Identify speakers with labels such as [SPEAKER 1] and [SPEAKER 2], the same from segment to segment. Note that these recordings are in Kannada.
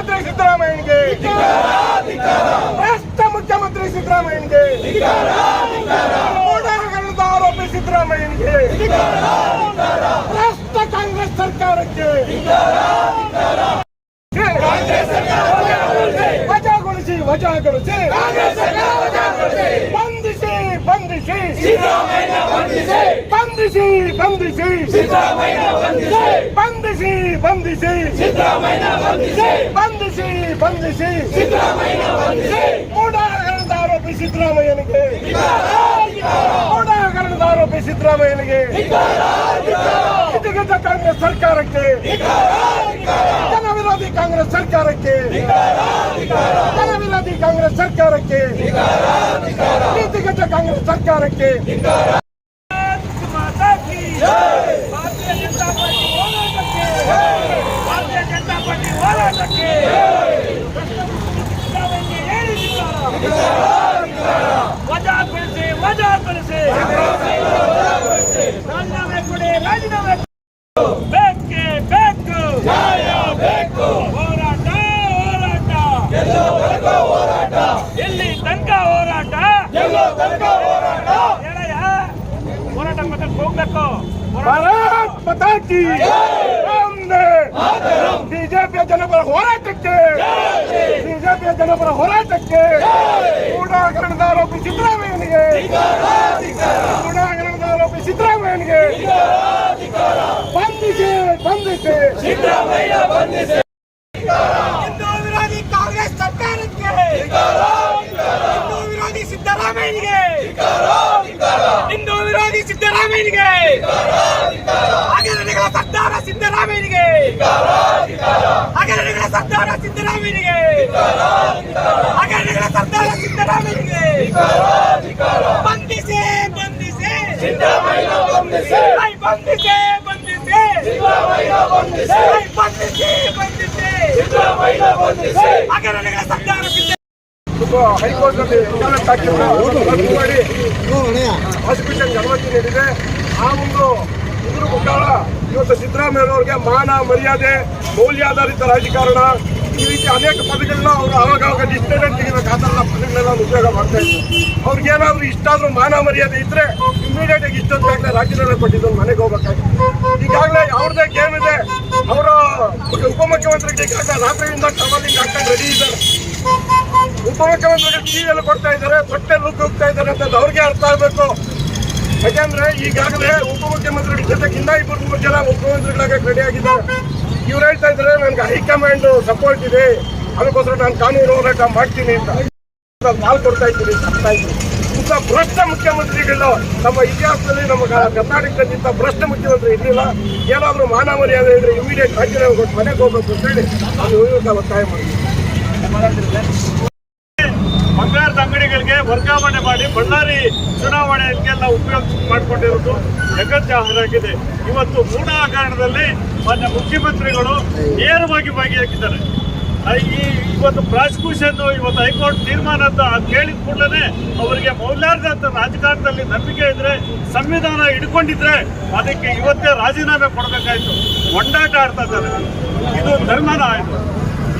[SPEAKER 1] ಮುಖ್ಯಮಂತ್ರಿ ಸಿದ್ದರಾಮಯ್ಯನಿಗೆ ರಾಷ್ಟ್ರ ಮುಖ್ಯಮಂತ್ರಿ ಸಿದ್ದರಾಮಯ್ಯನಿಗೆ ಮೂಡಾರಗಣದ ಆರೋಪಿ ಸಿದ್ದರಾಮಯ್ಯನಿಗೆ ರಾಷ್ಟ್ರ ಕಾಂಗ್ರೆಸ್ ಸರ್ಕಾರಕ್ಕೆ ವಜಾಗೊಳಿಸಿ ವಜಾಗೊಳಿಸಿ ಬಂಧಿಸಿ ಬಂಧಿಸಿ ಬಂಧಿಸಿ ಬಂಧಿಸಿ ಬಂಧಿಸಿ ಬಂಧಿಸಿ ಬಂಧಿಸಿ ಬಂಧಿಸಿ ಮೂಢಹಗರಣದ ಆರೋಪಿ ಸಿದ್ದರಾಮಯ್ಯನಿಗೆ ಮೂಢಹಗರಣದ ಆರೋಪಿ ಸಿದ್ದರಾಮಯ್ಯನಿಗೆ ಇದಕ್ಕಿಂತ ಕಾಂಗ್ರೆಸ್ ಸರ್ಕಾರಕ್ಕೆ ಜನ ವಿರೋಧಿ ಕಾಂಗ್ರೆಸ್ ಸರ್ಕಾರಕ್ಕೆ ಜನ ವಿರೋಧಿ ಕಾಂಗ್ರೆಸ್ ಸರ್ಕಾರಕ್ಕೆ ನೀತಿಗತ ಕಾಂಗ್ರೆಸ್ ಸರ್ಕಾರಕ್ಕೆ
[SPEAKER 2] ಮಾತಾ ಕಿ ಭಾರತೀಯ ಜನತಾ ವಜಾಗೊಳಿಸಿ ವಜಾಗೊಳಿಸಿ. ರಾಜೀನಾಮೆ ಕೊಡಿ ರಾಜೀನಾಮೆ. ಬೇಕೇ ಬೇಕು ಬೇಕು. ಹೋರಾಟ ಹೋರಾಟ. ಎಲ್ಲಿ ತನಕ ಹೋರಾಟ. ಹೇಳಯ್ಯ ಹೋರಾಟ ಮತ್ತೆ ಹೋಗ್ಬೇಕು. ಹೋರಾಟ
[SPEAKER 1] ಭಾರತ್ ಮಾತಾ ಕಿ ಒಂದೇ ಬಿಜೆಪಿಯ ಜನಪರ ಹೋರಾಟಕ್ಕೆ ಬಿಜೆಪಿಯ ಜನಪರ ಹೋರಾಟಕ್ಕೆ ಗೂಢಾಗರಣದ ಆರೋಪಿ ಸಿದ್ದರಾಮಯ್ಯನಿಗೆ ಗೂಢಾಗರಣದ ಆರೋಪಿ ಸಿದ್ದರಾಮಯ್ಯನಿಗೆ ಬಂಧಿಸಿ ಬಂಧಿಸಿ!
[SPEAKER 2] ಹಿಂದೂ ವಿರೋಧಿ ಕಾಂಗ್ರೆಸ್ ಸರ್ಕಾರಕ್ಕೆ ಹಿಂದೂ ವಿರೋಧಿ ಸಿದ್ದರಾಮಯ್ಯನಿಗೆ ಹಿಂದೂ ವಿರೋಧಿ ಸಿದ್ದರಾಮಯ್ಯನಿಗೆ ಸಿದ್ದರಾಮಯ್ಯನಿಗೆ. ಹಗರಣಗಳ ಸರ್ದಾರ ಸಿದ್ದರಾಮಯ್ಯನಿಗೆ. ಹಗರಣಗಳ ಸರ್ದಾರ ಸಿದ್ದರಾಮಯ್ಯನಿಗೆ. ಬಂಧಿಸಿ ಬಂಧಿಸಿ. ಐ, ಬಂಧಿಸಿ ಬಂಧಿಸಿ. ಐ, ಬಂಧಿಸಿ ಬಂಧಿಸಿ. ಹಗರಣಗಳ ಸರ್ದಾರ ಸಿದ್ದ
[SPEAKER 1] ಹೈಕೋರ್ಟ್ನಲ್ಲಿ ವಕಾಲತ್ ಹಾಕಿದ್ರು. ರದ್ದು ಮಾಡಿ ಹಾಸ್ಪಿಟಲ್ ಅನುಮತಿ ನೀಡಿದೆ. ಆ ಒಂದು ಇದ್ರ ಮುಖಾಂತರ ಇವತ್ತು ಸಿದ್ದರಾಮಯ್ಯನವ್ರಿಗೆ ಮಾನ, ಮರ್ಯಾದೆ, ಮೌಲ್ಯಾಧಾರಿತ ರಾಜಕಾರಣ. ಈ ರೀತಿ ಅನೇಕ ಪದಗಳನ್ನ ಅವರು ಅವಾಗ ಅವಾಗ ತೆಗಿಬೇಕು. ಆ ಥರ ಪದಗಳನ್ನೆಲ್ಲ ಉಪಯೋಗ ಮಾಡ್ತಾ ಇದ್ರು. ಅವ್ರಿಗೇನಾದ್ರೂ ಇಷ್ಟಾದ್ರೂ ಮಾನ, ಮರ್ಯಾದೆ ಇದ್ರೆ ಇಮಿಡಿಯೇಟ್ ಆಗಿ ಬೇಕಾದ್ರೆ ರಾಜೀನಾಮೆ ಕೊಟ್ಟಿದ್ದು ಮನೆಗೆ ಹೋಗ್ಬೇಕಾಗಿತ್ತು ಈಗಾಗಲೇ ಅವ್ರದ್ದೇ ಗೇಮ್ ಇದೆ. ಅವರ ಉಪಮುಖ್ಯಮಂತ್ರಿಗೆ ಈಗಾಗಲೇ ರಾತ್ರಿಯಿಂದ ಟವಲಿಂಗ್ ಹಾಕೊಂಡು ರೆಡಿ ಇದ್ದಾರೆ. ಉಪಮುಖ್ಯಮಂತ್ರಿಗಳು ಟಿವಿಯಲ್ಲಿ ಕೊಡ್ತಾ ಇದ್ದಾರೆ. ಹೊಟ್ಟೆ ಲುಕ್ ಹೋಗ್ತಾ ಇದ್ದಾರೆ ಅಂತ ಅವ್ರಿಗೆ ಅರ್ಥ ಆಗಬೇಕು. ಯಾಕಂದ್ರೆ ಈಗಾಗಲೇ ಉಪಮುಖ್ಯಮಂತ್ರಿಗಳ ಜೊತೆಗೆ ಇನ್ನ ಇಬ್ಬರು ಮೂರು ಜನ ಮುಖ್ಯಮಂತ್ರಿಗಳಾಗ ರೆಡಿ ಆಗಿದ್ದಾರೆ. ಇವ್ರು ಹೇಳ್ತಾ ಇದ್ರೆ ನನ್ಗೆ ಹೈಕಮಾಂಡ್ ಸಪೋರ್ಟ್ ಇದೆ. ಅದಕ್ಕೋಸ್ಕರ ನಾನು ಕಾನೂನು ಹೋರಾಟ ಮಾಡ್ತೀನಿ ಅಂತ. ಮಾಲ್ ಕೊಡ್ತಾ ಇದ್ದೀನಿ, ತಪ್ತಾ ಇದ್ದೀನಿ. ಇಂಥ ಭ್ರಷ್ಟ ಮುಖ್ಯಮಂತ್ರಿಗಳು ನಮ್ಮ ಇತಿಹಾಸದಲ್ಲಿ ನಮ್ಮ ಕರ್ನಾಟಕದಲ್ಲಿ ಇಂಥ ಭ್ರಷ್ಟ ಮುಖ್ಯಮಂತ್ರಿ ಇರಲಿಲ್ಲ. ಏನಾದರೂ ಮಾನ ಮರ್ಯಾದೆ ಇದ್ರೆ ಇಮಿಡಿಯೇಟ್ ರಾಜೀನಾಮೆ ಕೊಟ್ಟು ಮನೆಗೆ ಹೋಗ್ಬೇಕು ಅಂತ ಹೇಳಿ ನಾನು ಒತ್ತಾಯ ಮಾಡ್ತೀನಿ.
[SPEAKER 3] ವರ್ಗಾವಣೆ ಮಾಡಿ ಬಳ್ಳಾರಿ ಚುನಾವಣೆಗೆಲ್ಲ ಉಪಯೋಗ ಮಾಡಿಕೊಂಡಿರೋದು ಜಗಜ್ಜಾಹರಾಗಿದೆ ಇವತ್ತು ಮೂಢ ಕಾರಣದಲ್ಲಿ ಮಾನ್ಯ ಮುಖ್ಯಮಂತ್ರಿಗಳು ನೇರವಾಗಿ ಭಾಗಿಯಾಗಿದ್ದಾರೆ ಈ ಇವತ್ತು ಪ್ರಾಸಿಕ್ಯೂಷನ್ ಇವತ್ತು ಹೈಕೋರ್ಟ್ ತೀರ್ಮಾನ ಅಂತ ಕೇಳಿದ ಕೂಡಲೇ ಅವರಿಗೆ ಮೌಲ್ಯಾರ್ಜಿತ ರಾಜಕಾರಣದಲ್ಲಿ ನಂಬಿಕೆ ಇದ್ರೆ, ಸಂವಿಧಾನ ಹಿಡ್ಕೊಂಡಿದ್ರೆ ಅದಕ್ಕೆ ಇವತ್ತೇ ರಾಜೀನಾಮೆ ಕೊಡಬೇಕಾಯ್ತು. ಒಂಡಾಟ ಆಡ್ತಾ ಇದ್ದಾರೆ. ಇದು ಧರ್ಮನ ಆಯಿತು.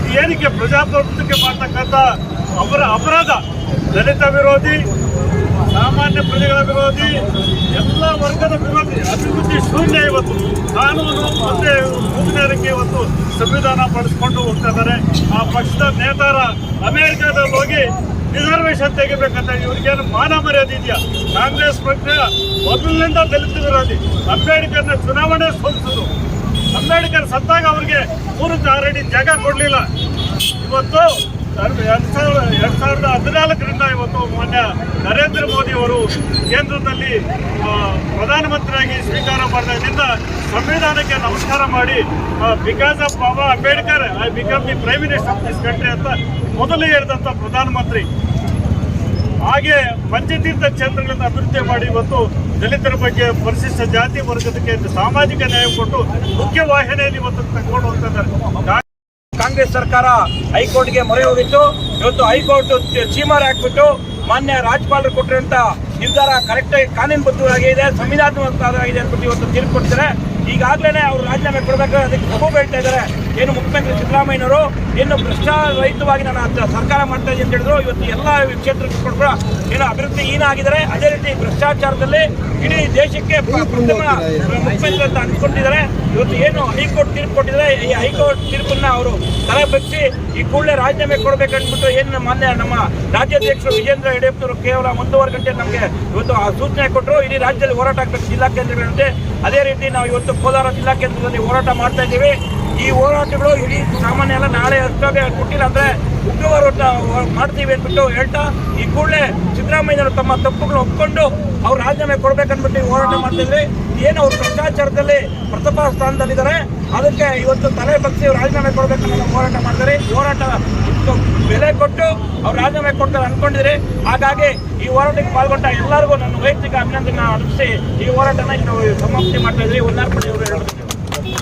[SPEAKER 3] ಇದು ಏನಕ್ಕೆ ಪ್ರಜಾಪ್ರಭುತ್ವಕ್ಕೆ ಮಾಡ್ತಕ್ಕಂಥ ಅವರ ಅಪರಾಧ? ದಲಿತ ವಿರೋಧಿ, ಸಾಮಾನ್ಯ ಪ್ರಜೆಗಳ ವಿರೋಧಿ, ಎಲ್ಲ ವರ್ಗದ ವಿರೋಧಿ, ಅಭಿವೃದ್ಧಿ ಶೂನ್ಯ ಇವತ್ತು. ಕಾನೂನು ಮತ್ತೆ ಮುಗಿನೇರಿಕೆ ಇವತ್ತು ಸಂವಿಧಾನ ಬಳಸ್ಕೊಂಡು ಹೋಗ್ತಾ ಇದ್ದಾರೆ. ಆ ಪಕ್ಷದ ನೇತಾರ ಅಮೆರಿಕದಲ್ಲಿ ಹೋಗಿ ರಿಸರ್ವೇಶನ್ ತೆಗಿಬೇಕಂತ ಇವ್ರಿಗೇನು ಮಾನ ಮರ್ಯಾದೆ ಇದೆಯಾ? ಕಾಂಗ್ರೆಸ್ ಪಕ್ಷ ಮೊದಲಿನಿಂದ ದಲಿತ ವಿರೋಧಿ. ಅಂಬೇಡ್ಕರ್ನ ಚುನಾವಣೆ ಸೋಲಿಸಿದ್ರು ಅಂಬೇಡ್ಕರ್ ಸತ್ತಾಗ ಅವ್ರಿಗೆ ಮೂರು ಆಲ್ರೆಡಿ ಜಾಗ ಕೊಡಲಿಲ್ಲ. ಇವತ್ತು ಎರಡ್ ಸಾವಿರದ ಎರಡು ಸಾವಿರದ ಹದಿನಾಲ್ಕರಿಂದ ಇವತ್ತು ಮಾನ್ಯ ನರೇಂದ್ರ ಮೋದಿ ಅವರು ಕೇಂದ್ರದಲ್ಲಿ ಪ್ರಧಾನಮಂತ್ರಿಯಾಗಿ ಸ್ವೀಕಾರ ಮಾಡಿದಾಗಿನಿಂದ ಸಂವಿಧಾನಕ್ಕೆ ನಮಸ್ಕಾರ ಮಾಡಿ because of Baba Ambedkar, I become the prime minister of this country ಅಂತ ಮೊದಲು ಹೇಳಿದಂಥ ಪ್ರಧಾನಮಂತ್ರಿ. ಹಾಗೆ ಪಂಚತೀರ್ಥ ಕ್ಷೇತ್ರಗಳನ್ನು ಅಭಿವೃದ್ಧಿ ಮಾಡಿ ಇವತ್ತು ದಲಿತರ ಬಗ್ಗೆ ಪರಿಶಿಷ್ಟ ಜಾತಿ ವರ್ಗದಕ್ಕೆ ಸಾಮಾಜಿಕ ನ್ಯಾಯ ಕೊಟ್ಟು ಮುಖ್ಯ ವಾಹಿನಿಯಲ್ಲಿ ಇವತ್ತು ತಗೊಂಡು ಹೋಗ್ತಾ ಇದ್ದಾರೆ.
[SPEAKER 2] ಕಾಂಗ್ರೆಸ್ ಸರ್ಕಾರ ಹೈಕೋರ್ಟ್ಗೆ ಮೊರೆ ಹೋಗಿತ್ತು. ಇವತ್ತು ಹೈಕೋರ್ಟ್ ಚೀಮಾರ್ ಹಾಕ್ಬಿಟ್ಟು ಮಾನ್ಯ ರಾಜ್ಯಪಾಲರು ಕೊಟ್ಟಿರುವಂತ ನಿರ್ಧಾರ ಕರೆಕ್ಟ್ ಆಗಿ ಕಾನೂನುಬದ್ಧವಾಗಿದೆ ಸಂವಿಧಾನಾತ್ಮಕವಾಗಿದೆ ಅಂದ್ಬಿಟ್ಟು ಇವತ್ತು ತೀರ್ಪು ಕೊಡ್ತಾರೆ ಈಗಾಗಲೇ ಅವರು ರಾಜೀನಾಮೆ ಕೊಡಬೇಕು ಅದಕ್ಕೆ ತಗೋ ಹೇಳ್ತಾ ಇದ್ದಾರೆ. ಏನು ಮುಖ್ಯಮಂತ್ರಿ ಸಿದ್ದರಾಮಯ್ಯನವರು ಏನು ಭ್ರಷ್ಟಾರಹಿತವಾಗಿ ನಾನು ಸರ್ಕಾರ ಮಾಡ್ತಾ ಇದ್ದೀನಿ ಅಂತ ಹೇಳಿದ್ರು, ಇವತ್ತು ಎಲ್ಲ ಕ್ಷೇತ್ರಕ್ಕೆ ಕೂಡ ಏನು ಅಭಿವೃದ್ಧಿ ಏನಾಗಿದ್ದಾರೆ ಅದೇ ರೀತಿ ಭ್ರಷ್ಟಾಚಾರದಲ್ಲಿ ಇಡೀ ದೇಶಕ್ಕೆ ಪ್ರ- ಪ್ರಥಮ ಮುಖ್ಯಮಂತ್ರಿ ಅಂತ ಅನ್ಕೊಂಡಿದ್ದಾರೆ. ಇವತ್ತು ಏನು ಹೈಕೋರ್ಟ್ ತೀರ್ಪು ಕೊಟ್ಟಿದ್ದಾರೆ, ಈ ಹೈಕೋರ್ಟ್ ತೀರ್ಪನ್ನ ಅವರು ತಲೆ ಬಗ್ಸಿ ಈ ಕೂಡಲೇ ರಾಜೀನಾಮೆ ಕೊಡಬೇಕಂದ್ಬಿಟ್ಟು ಏನು ಮಾನ್ಯ ನಮ್ಮ ರಾಜ್ಯಾಧ್ಯಕ್ಷರು ವಿಜೇಂದ್ರ ಯಡಿಯೂರಪ್ಪನವರು ಕೇವಲ ಒಂದೂವರೆ ಗಂಟೆ ನಮಗೆ ಇವತ್ತು ಆ ಸೂಚನೆ ಕೊಟ್ಟರು. ಇಡೀ ರಾಜ್ಯದಲ್ಲಿ ಹೋರಾಟ ಆಗಬೇಕು ಜಿಲ್ಲಾ ಕೇಂದ್ರಗಳಂತೆ. ಅದೇ ರೀತಿ ನಾವು ಇವತ್ತು ಕೋಲಾರ ಜಿಲ್ಲಾ ಕೇಂದ್ರದಲ್ಲಿ ಹೋರಾಟ ಮಾಡ್ತಾ ಇದ್ದೀವಿ. ಈ ಹೋರಾಟಗಳು ಇಡೀ ಸಾಮಾನ್ಯ ಎಲ್ಲ ನಾಳೆ ಅಷ್ಟೇ ಕೊಟ್ಟಿಲ್ಲ ಅಂದ್ರೆ ಉಗ್ರವಾರ ಮಾಡ್ತೀವಿ ಅಂದ್ಬಿಟ್ಟು ಹೇಳ್ತಾ, ಈ ಕೂಡಲೇ ಸಿದ್ದರಾಮಯ್ಯನವರು ತಮ್ಮ ತಪ್ಪುಗಳು ಒಪ್ಕೊಂಡು ಅವ್ರು ರಾಜೀನಾಮೆ ಕೊಡ್ಬೇಕನ್ಬಿಟ್ಟು ಈ ಹೋರಾಟ ಮಾಡ್ತಿದ್ರಿ ಏನು ಅವ್ರು ಭ್ರಷ್ಟಾಚಾರದಲ್ಲಿ ಪ್ರಥಮ ಸ್ಥಾನದಲ್ಲಿದ್ದಾರೆ. ಅದಕ್ಕೆ ಇವತ್ತು ತಲೆ ಬಗ್ಸಿ ಅವ್ರು ರಾಜೀನಾಮೆ ಕೊಡ್ಬೇಕನ್ನೋ ಹೋರಾಟ ಮಾಡ್ತಾರೆ ಹೋರಾಟ ಬೆಲೆ ಕೊಟ್ಟು ಅವ್ರು ರಾಜೀನಾಮೆ ಕೊಡ್ತಾರೆ ಅನ್ಕೊಂಡಿದ್ರೆ ಹಾಗಾಗಿ ಈ ಹೋರಾಟಕ್ಕೆ ಪಾಲ್ಗೊಂಡ ಎಲ್ಲರಿಗೂ ನನ್ನ ವೈಯಕ್ತಿಕ ಅಭಿನಂದನೆ ಅರ್ಪಿಸಿ ಈ ಹೋರಾಟನ ಇನ್ನು ಸಮಾಪ್ತಿ ಮಾಡ್ತಾ ಇದ್ರಿ ಉನ್ನಾರ್ಪಣೆ ಅವರು